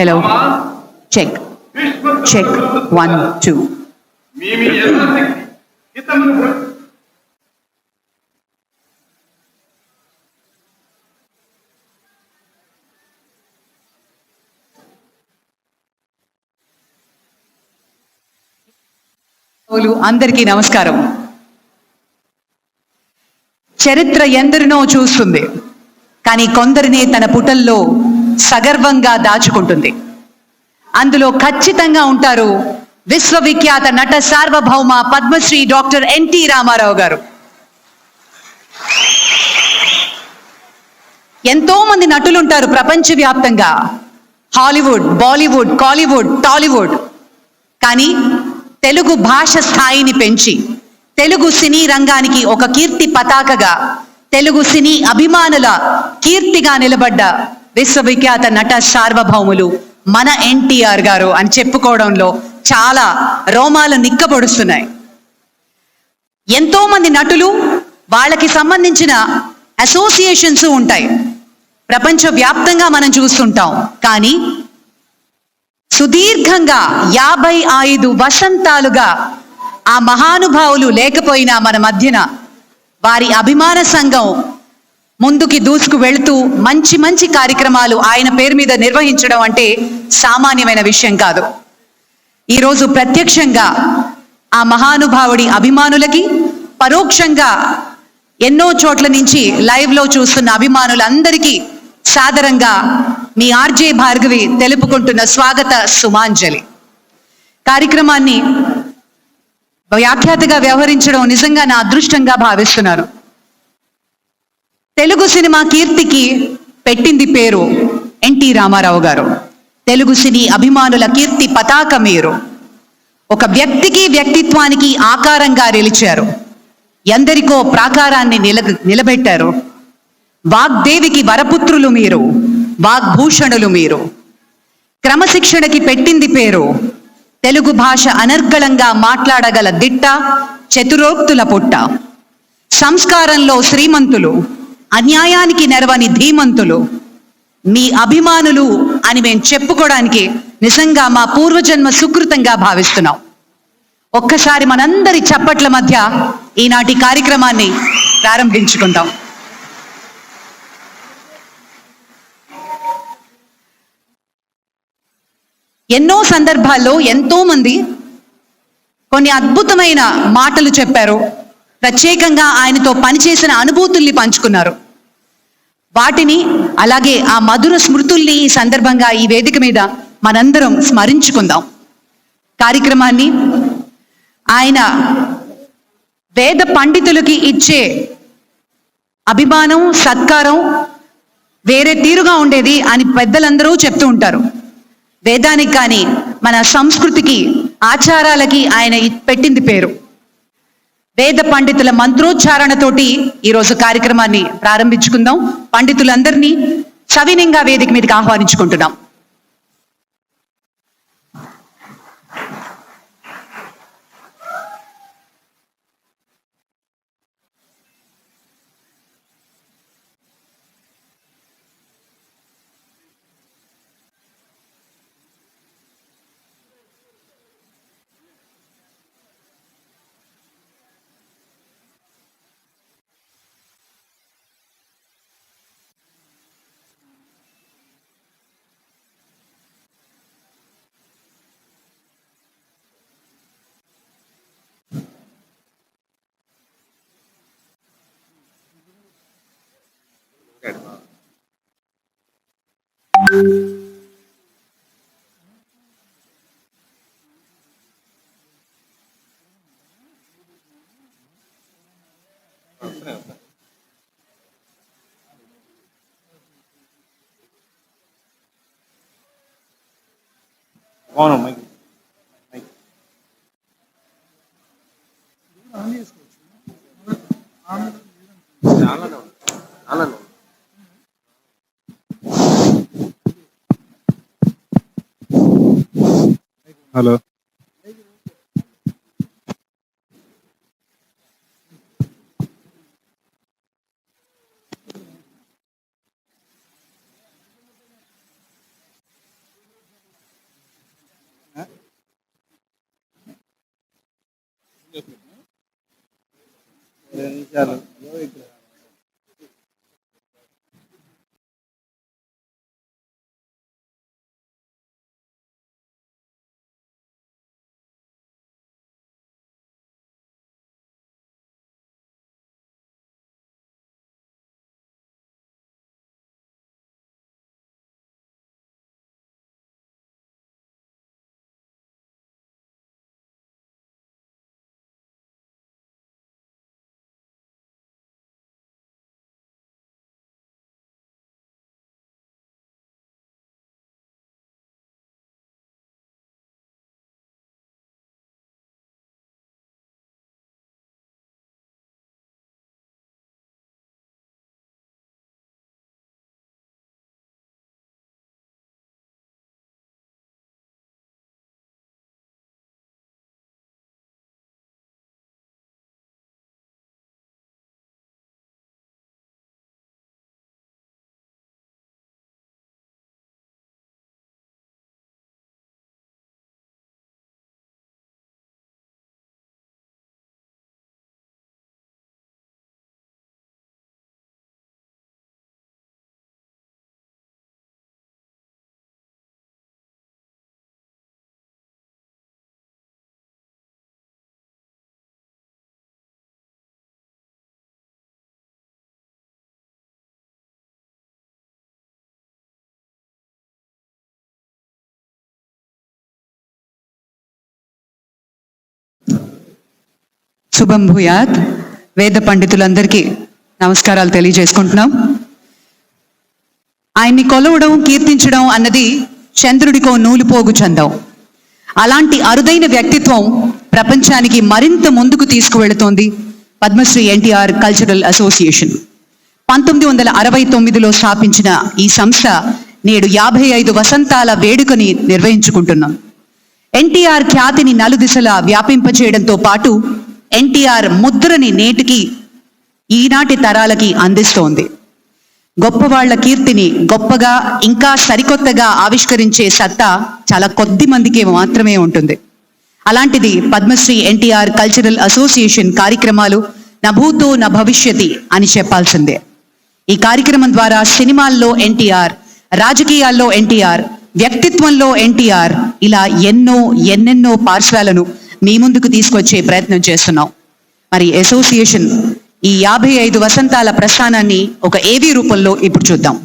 Hello check check one two అందరికీ నమస్కారం. చరిత్ర ఎందరినో చూస్తుంది. కానీ కొందరిని తన పుటల్లో సగర్వంగా దాచుకుంటుంది. అందులో ఖచ్చితంగా ఉంటారు విశ్వవిఖ్యాత నట సార్వభౌమ పద్మశ్రీ డాక్టర్ ఎన్టీ రామారావు గారు. ఎంతో మంది నటులుంటారు ప్రపంచవ్యాప్తంగా. హాలీవుడ్ బాలీవుడ్ కాలీవుడ్ టాలీవుడ్. కానీ తెలుగు భాష స్థాయిని పెంచి తెలుగు సినీ రంగానికి ఒక కీర్తి పతాకగా తెలుగు సినీ అభిమానుల కీర్తిగా నిలబడ్డ విశ్వవిఖ్యాత నట సార్వభౌములు మన ఎన్టీఆర్ గారు అని చెప్పుకోవడంలో చాలా రోమాలు నిక్కబొడుస్తున్నాయి. ఎంతో మంది నటులు వాళ్ళకి సంబంధించిన అసోసియేషన్స్ ఉంటాయి. ప్రపంచ వ్యాప్తంగా మనం చూస్తుంటాం. కానీ సుదీర్ఘంగా యాభై ఐదు వసంతాలుగా ఆ మహానుభావులు లేకపోయినా మన మధ్యన వారి అభిమాన సంఘం ముందుకి దూసుకు వెళుతూ మంచి మంచి కార్యక్రమాలు ఆయన పేరు మీద నిర్వహించడం అంటే సామాన్యమైన విషయం కాదు. ఈరోజు ప్రత్యక్షంగా ఆ మహానుభావుడి అభిమానులకి పరోక్షంగా ఎన్నో చోట్ల నుంచి లైవ్లో చూస్తున్న అభిమానులందరికీ సాదరంగా మీ ఆర్జే భార్గవి తెలుపుకుంటున్న స్వాగత సుమాంజలి. కార్యక్రమాన్ని వ్యాఖ్యాతగా వ్యవహరించడం నిజంగా నా అదృష్టంగా భావిస్తున్నాను. తెలుగు సినిమా కీర్తికి పెట్టింది పేరు ఎన్టీ రామారావు గారు. తెలుగు సినీ అభిమానుల కీర్తి పతాక మీరు. ఒక వ్యక్తికి వ్యక్తిత్వానికి ఆకారంగా నిలిచారు. ఎందరికో ప్రాకారాన్ని నిల నిలబెట్టారు. వాగ్దేవికి వరపుత్రులు మీరు వాగ్భూషణులు మీరు. క్రమశిక్షణకి పెట్టింది పేరు తెలుగు భాష అనర్గళంగా మాట్లాడగల దిట్ట చతురోక్తుల పుట్ట. సంస్కారంలో శ్రీమంతులు అన్యాయానికి నెరవని ధీమంతులు. మీ అభిమానులు అని మేము చెప్పుకోవడానికి నిజంగా మా పూర్వజన్మ సుకృతంగా భావిస్తున్నాం. ఒక్కసారి మనందరి చప్పట్ల మధ్య ఈనాటి కార్యక్రమాన్ని ప్రారంభించుకుందాం. ఎన్నో సందర్భాల్లో ఎంతో మంది కొన్ని అద్భుతమైన మాటలు చెప్పారు. ప్రత్యేకంగా ఆయనతో పనిచేసిన అనుభూతుల్ని పంచుకున్నారు. వాటిని అలాగే ఆ మధుర స్మృతుల్ని ఈ సందర్భంగా ఈ వేదిక మీద మనందరం స్మరించుకుందాం. కార్యక్రమాన్ని ఆయన వేద పండితులకి ఇచ్చే అభిమానం సత్కారం వేరే తీరుగా ఉండేది అని పెద్దలందరూ చెప్తూ ఉంటారు. వేదానికి కానీ మన సంస్కృతికి ఆచారాలకి ఆయన పెట్టింది పేరు. వేద పండితుల మంత్రోచ్చారణతోటి ఈరోజు కార్యక్రమాన్ని ప్రారంభించుకుందాం. పండితులందరినీ సవినింగా వేదిక మీదకి ఆహ్వానించుకుంటున్నాం. అవును మైక్ మైక్ చాలానే Hello నిమిషాలు శుభం భూయాత్. వేద పండితులందరికీ నమస్కారాలు తెలియజేసుకుంటున్నాం. ఆయన్ని కొలవడం కీర్తించడం అన్నది చంద్రుడికో నూలుపోగు చందం. అలాంటి అరుదైన వ్యక్తిత్వం ప్రపంచానికి మరింత ముందుకు తీసుకువెళుతోంది పద్మశ్రీ ఎన్టీఆర్ కల్చరల్ అసోసియేషన్. పంతొమ్మిది వందల అరవై తొమ్మిదిలో స్థాపించిన ఈ సంస్థ నేడు యాభై ఐదు వసంతాల వేడుకని నిర్వహించుకుంటున్నాం. ఎన్టీఆర్ ఖ్యాతిని నలుదిశలా వ్యాపింపచేయడంతో పాటు ఎన్టీఆర్ ముద్రని నేటికి ఈనాటి తరాలకి అందిస్తోంది. గొప్పవాళ్ళ కీర్తిని గొప్పగా ఇంకా సరికొత్తగా ఆవిష్కరించే సత్తా చాలా కొద్ది మందికి మాత్రమే ఉంటుంది. అలాంటిది పద్మశ్రీ ఎన్టీఆర్ కల్చరల్ అసోసియేషన్ కార్యక్రమాలు నభూతో న భవిష్యతి అని చెప్పాల్సిందే. ఈ కార్యక్రమం ద్వారా సినిమాల్లో ఎన్టీఆర్ రాజకీయాల్లో ఎన్టీఆర్ వ్యక్తిత్వంలో ఎన్టీఆర్ ఇలా ఎన్నో ఎన్నెన్నో పార్శ్వాలను మీ ముందుకు తీసుకొచ్చే ప్రయత్నం చేస్తున్నాం. మరి అసోసియేషన్ ఈ యాభై ఐదు వసంతాల ప్రస్థానాన్ని ఒక ఏవీ రూపంలో ఇప్పుడు చూద్దాం.